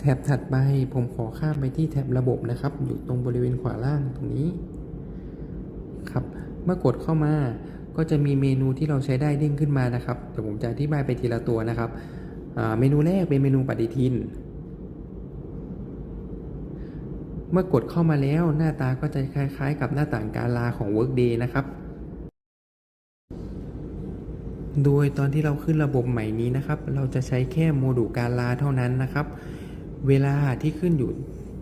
แท็บถัดไปผมขอข้ามไปที่แท็บระบบนะครับ อยู่ตรงบริเวณขวาล่างตรงนี้ครับเมื่อกดเข้ามาก็จะมีเมนูที่เราใช้ได้เด้งขึ้นมานะครับเดี๋ยวผมจะอธิบายไปทีละตัวนะครับเมนูแรกเป็นเมนูปฏิทิน เมื่อกดเข้ามาแล้วหน้าตาก็จะคล้ายๆ กับหน้าต่างการลาของ Workday นะครับ โดยตอนที่เราขึ้นระบบใหม่นี้นะครับ เราจะใช้แค่โมดูลการลาเท่านั้นนะครับ เวลาที่ขึ้นอยู่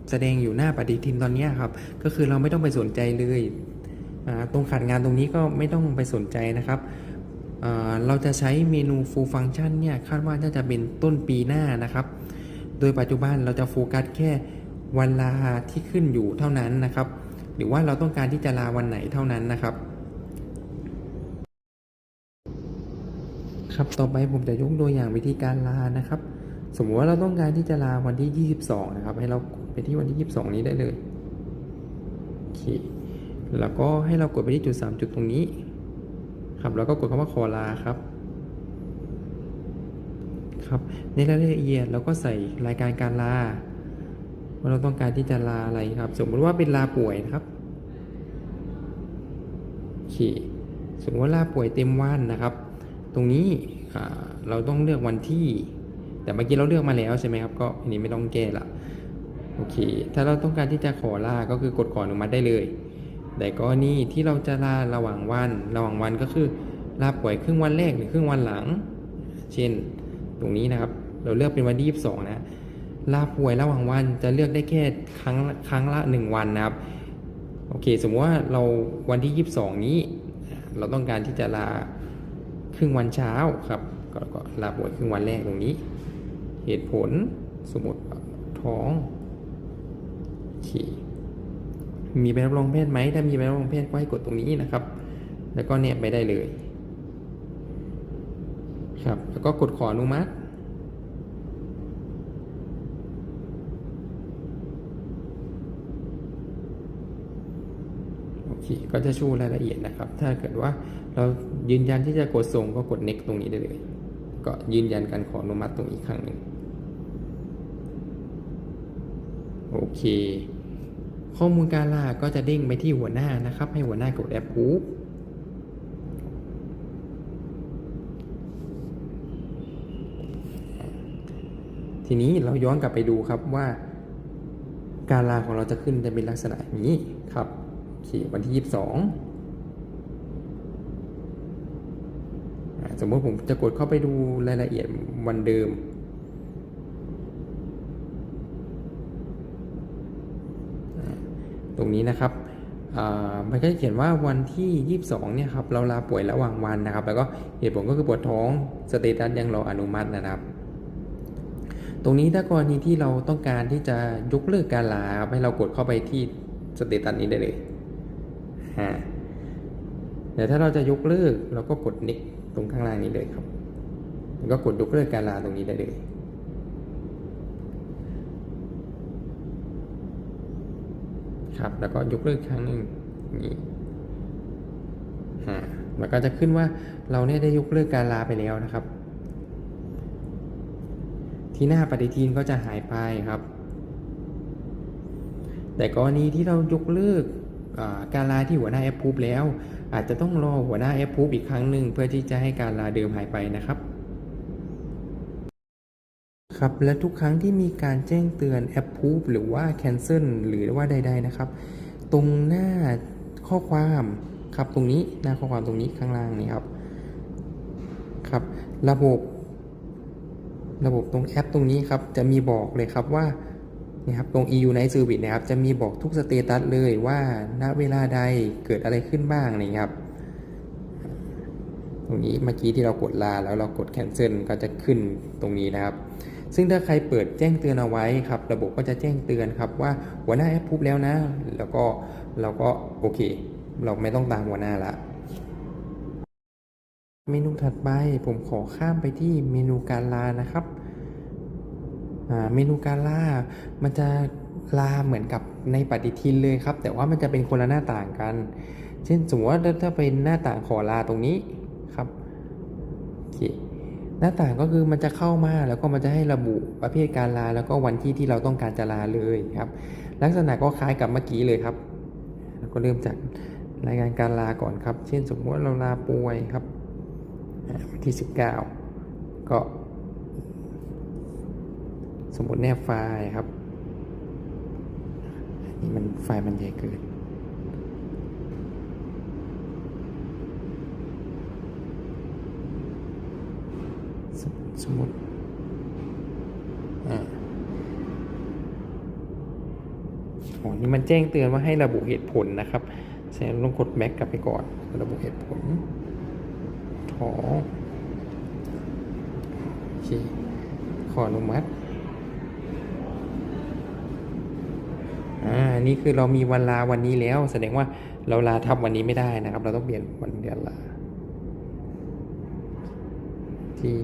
แสดงอยู่หน้าปฏิทินตอนนี้ครับ ก็คือเราไม่ต้องไปสนใจเลยตรงขัดงานตรงนี้ก็ไม่ต้องไปสนใจนะครับเราจะใช้เมนู full function เนี่ยคาดว่าน่าจะเป็นต้นปีหน้านะครับ โดยปัจจุบันเราจะโฟกัสแค่วันลาที่ขึ้นอยู่เท่านั้นนะครับ หรือว่าเราต้องการที่จะลาวันไหนเท่านั้นนะครับ ครับต่อไปผมจะยกตัวอย่างวิธีการลานะครับ สมมติว่าเราต้องการที่จะลาวันที่ 22 นะครับ ให้เรากดไปที่วันที่ 22 นี้ได้เลยโอเคแล้วก็ให้เรากดไปที่จุด 3 จุดตรงนี้ ครับ แล้วก็กดคำว่าขอลาครับครับในรายละเอียดเราก็ใส่รายการการลาว่าเราต้องการที่จะลาอะไรครับ สมมติว่าเป็นลาป่วยนะครับโอเคสมมติว่าลาป่วยเต็มวันนะครับ ตรงนี้เราต้องเลือกวันที่ แต่เมื่อกี้เราเลือกมาแล้วใช่ไหมครับ ก็อันนี้ไม่ต้องแก้ละโอเค ถ้าเราต้องการที่จะขอลาก็คือกดขออนุมัติได้เลย แต่กรณีที่เราจะลาระหว่างวัน ระหว่างวันก็คือลาป่วยครึ่งวันแรกหรือครึ่งวันหลัง เช่น ตรงนี้นะครับ เราเลือกเป็นวันที่ 22 นะ ลาป่วยระหว่างวันจะเลือกได้แค่ครั้งละครั้งละ 1 วันนะครับ โอเค สมมติว่าเราวันที่ 22 นี้ เราต้องการที่จะลาครึ่งวันเช้าครับ ก็ลาป่วยครึ่งวันแรกตรงนี้ เหตุผล สมมติท้องโอเคมีใบรับรองแพทย์ไหมถ้ามีใบรับรองแพทย์ก็ให้กดตรงนี้นะครับ แล้วก็เนี่ยไปได้เลย ครับ แล้วก็กดขออนุมัติโอเคก็จะชูรายละเอียดนะครับ ถ้าเกิดว่าเรายืนยันที่จะกดส่งก็กด next ตรงนี้ได้เลย ก็ยืนยันการขออนุมัติตรงอีกครั้งหนึ่ง โอเค ข้อมูลการลาก็จะเด้งไปที่หัวหน้านะครับ ให้หัวหน้ากด approve ทีนี้เราย้อนกลับไปดูครับว่า การลาของเราจะขึ้นจะเป็นลักษณะนี้ครับโอเควันที่ 22อ่าสมมติผมจะกดเข้าไปดูรายละเอียดวันเดิม ตรงนี้นะครับมันก็จะเขียนว่าวันที่ 22 เนี่ยครับเราลาป่วยระหว่างวันนะครับ แล้วก็เหตุผลก็คือปวดท้องสเตตัสยังรออนุมัตินะครับ ตรงนี้ถ้ากรณีที่เราต้องการที่จะยกเลิกการลาครับให้เรากดเข้าไปที่สเตตัสนี้ได้เลยฮะเดี๋ยวถ้าเราจะยกเลิกเราก็กด next ตรงข้างล่างนี้เลยครับแล้วก็กดยกเลิกการลาตรงนี้ได้เลย ครับ แล้วก็ยกเลิกครั้งหนึ่งนี่มันก็จะขึ้นว่าเราเนี่ยได้ยกเลิกการลาไปแล้วนะครับ ที่หน้าปฏิทินก็จะหายไปครับ แต่กรณีที่เรายกเลิกการลาที่หัวหน้าแอปพูบแล้ว อาจจะต้องรอหัวหน้าแอปพูบอีกครั้งหนึ่งเพื่อที่จะให้การลาเดิมหายไปนะครับ ครับและทุกครั้งที่มีการแจ้งเตือน approve หรือว่า cancel หรือว่าใด ๆนะครับ ตรงหน้าข้อความครับตรงนี้หน้าข้อความตรงนี้ข้างล่างนี่ครับครับ ระบบ ระบบตรงแอปตรงนี้ครับจะมีบอกเลยครับว่านี่ครับตรง EU Night Service นะครับจะมีบอกทุกสเตตัสเลยว่าณเวลาใดเกิดอะไรขึ้นบ้างนี่ครับตรงนี้เมื่อกี้ที่เรากดลาแล้วเรากด cancel ก็จะขึ้นตรงนี้นะครับ ซึ่งถ้าใครเปิดแจ้งเตือนเอาไว้ครับ ระบบก็จะแจ้งเตือนครับว่าหัวหน้าแอปพูบแล้วนะ แล้วก็เราก็โอเค เราไม่ต้องตามหัวหน้าละเมนูถัดไปผมขอข้ามไปที่เมนูการลานะครับอ่าเมนูการลา มันจะลาเหมือนกับในปฏิทินเลยครับ แต่ว่ามันจะเป็นคนละหน้าต่างกัน เช่นสมมติว่าถ้าเป็นหน้าต่างขอลาตรงนี้ครับโอเค หน้าต่างก็คือมันจะเข้ามาแล้วก็มันจะให้ระบุประเภทการลา แล้วก็วันที่ที่เราต้องการจะลาเลยครับ ลักษณะก็คล้ายกับเมื่อกี้เลยครับก็เริ่มจากรายงานการลาก่อนครับ เช่นสมมติเราลาป่วยครับอ่าวันที่ 19 ก็ สมมติแนบไฟล์ครับนนี่มันไฟล์มันใหญ่เกิน สมมติอ่าอ๋อนี่มันแจ้งเตือนว่าให้ระบุเหตุผลนะครับแสดงต้องกดแบ็กกลับไปก่อน ระบุเหตุผลท้องโอเคขออนุมัติอ่านี่คือเรามีวันลาวันนี้แล้ว แสดงว่าเราลาทับวันนี้ไม่ได้นะครับ เราต้องเปลี่ยนวันเดือนลาที่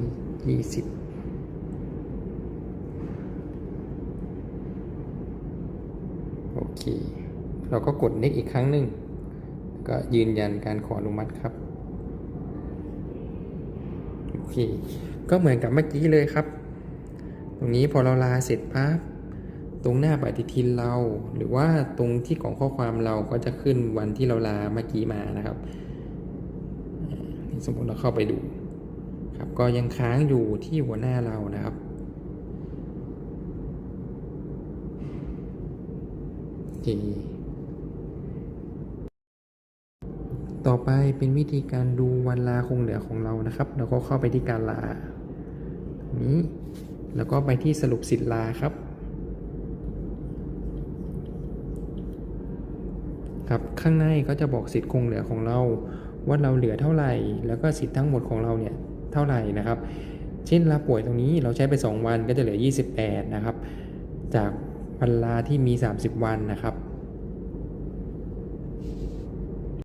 ยี่สิบโอเค เราก็กด next อีกครั้งหนึ่ง ก็ยืนยันการขออนุมัติครับโอเค ก็เหมือนกับเมื่อกี้เลยครับ ตรงนี้พอเราลาเสร็จปั๊บตรงหน้าปฏิทินเรา หรือว่าตรงที่ของข้อความเราก็จะขึ้นวันที่เราลาเมื่อกี้มานะครับ สมมติเราเข้าไปดู ครับก็ยังค้างอยู่ที่หัวหน้าเรานะครับ โอเค ต่อไปเป็นวิธีการดูวันลาคงเหลือของเรานะครับเราก็เข้าไปที่การลานี้ แล้วก็ไปที่สรุปสิทธิ์ลาครับครับข้างในก็จะบอกสิทธิ์คงเหลือของเรา ว่าเราเหลือเท่าไหร่ แล้วก็สิทธิ์ทั้งหมดของเราเนี่ย เท่าไหร่นะครับ เช่นลาป่วยตรงนี้เราใช้ไป 2 วันก็จะเหลือ 28 นะครับ จากวันลาที่มี 30 วันนะครับ